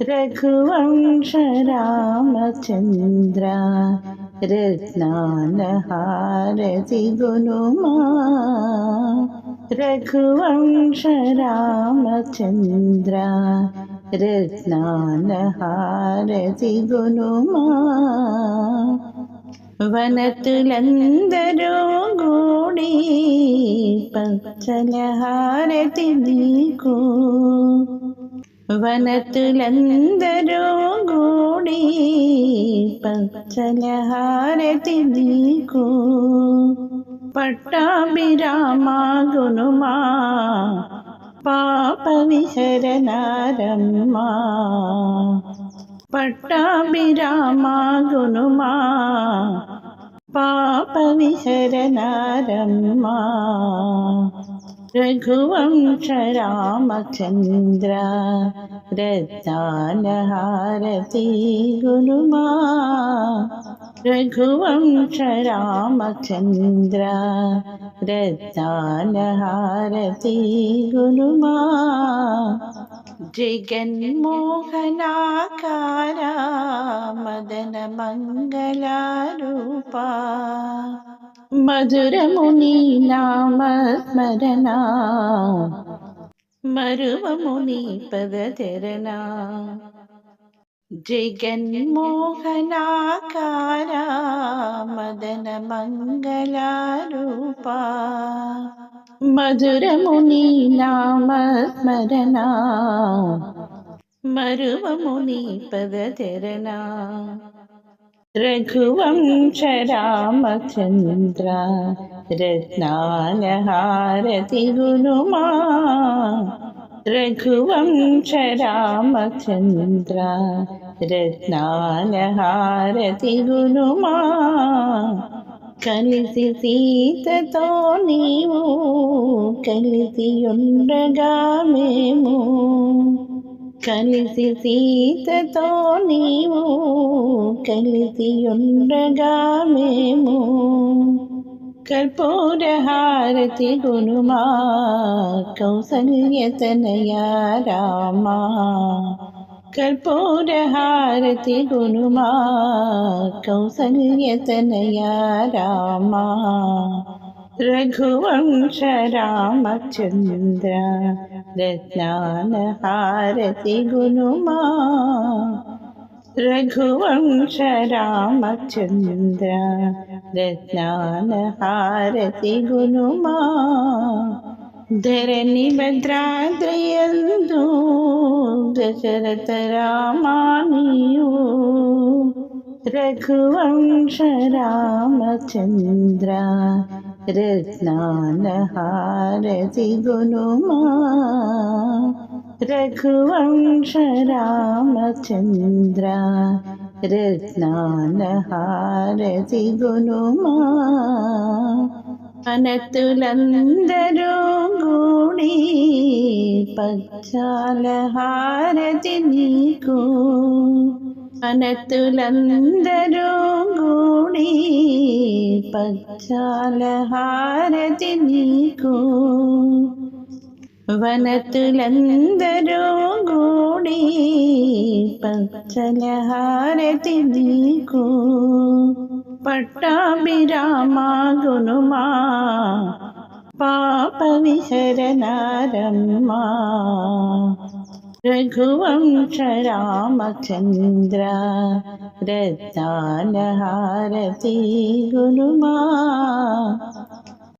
രഘുവംശ രാമചന്ദ്ര രത്നാലഹാരതി ഗുരുമാ രഘുവംശ രാമചന്ദ്ര രത്നാലഹാരതി ഗുരുമാ വനത്തിലെന്തരോ കൂടി പച്ചലഹാരതി നീക്കൂ വനത്തിലെന്തരോ കൂടി പച്ചലഹാരതി നീക്കൂ പട്ടാഭിരാമാകുനുമാ പാപവിഹരനാരമ്മ. പട്ടാഭിരാമാകുനുമാ പാപവിഹരനാരമ്മ. रघुवंश रामचन्द्र च गुरुमा। रघुवंश रामचन्द्र च गुरुमा। दानुरुमा जगन्मोहनाकारा मदन മധുരമുനി നാമസ്മരണ. മരുവമുനി പദചരണ. ജഗന്മോഹനാകാര മദന മംഗളാരൂപ മധുരമുനി നാമസ്മരണ. മരുവമുനി പദചരണ. रघुवंश रामचन्द्र रत्नालहारति गुरुमा रघुवंश रामचन्द्र रत्नालहारति गुरुमा కలిసి సీతతో నీవు కలిసి ఉండగా మేము కలిసి సీతతో నీవు కలిసి ఉండగా మేము కర్పూర హారతి గుణుమా కౌసల్యతనయా రామా కర్పూర హారతి గుణుమా కౌసల్యతనయా రామా రఘువంశ రామచంద్ర രത്നാനഹാരതി ഗുരുമാ രഘുവംശ രാമചന്ദ്ര രത്നാനഹാരതി ഗുരുമാ ധരണി ഭദ്രാദ്രിയന്തു ദശരഥ രാമാണിയോ രഘുവംശ രാമചന്ദ്ര രത്നാലഹാരതി ഗുണുമാ രഘുവംശ രാമചന്ദ്ര രത്നാലഹാരതി ഗുണുമാ അനത്തുലന്തരോ കൂടി പച്ചാലഹാരതി നീക്കൂ അനത്തുലന്തരോ കൂടി പച്ചാലഹാരതി നീക്കൂ വനത്തിലെന്തരോ കൂടി പച്ചലഹാരതി നീക്കൂ പട്ടാഭിരാമാകുനുമാ പാപവിഹരനാരമ്മ. രഘുവംശ രാമചന്ദ്ര രത്നാലഹാരതി ഗുരുമാ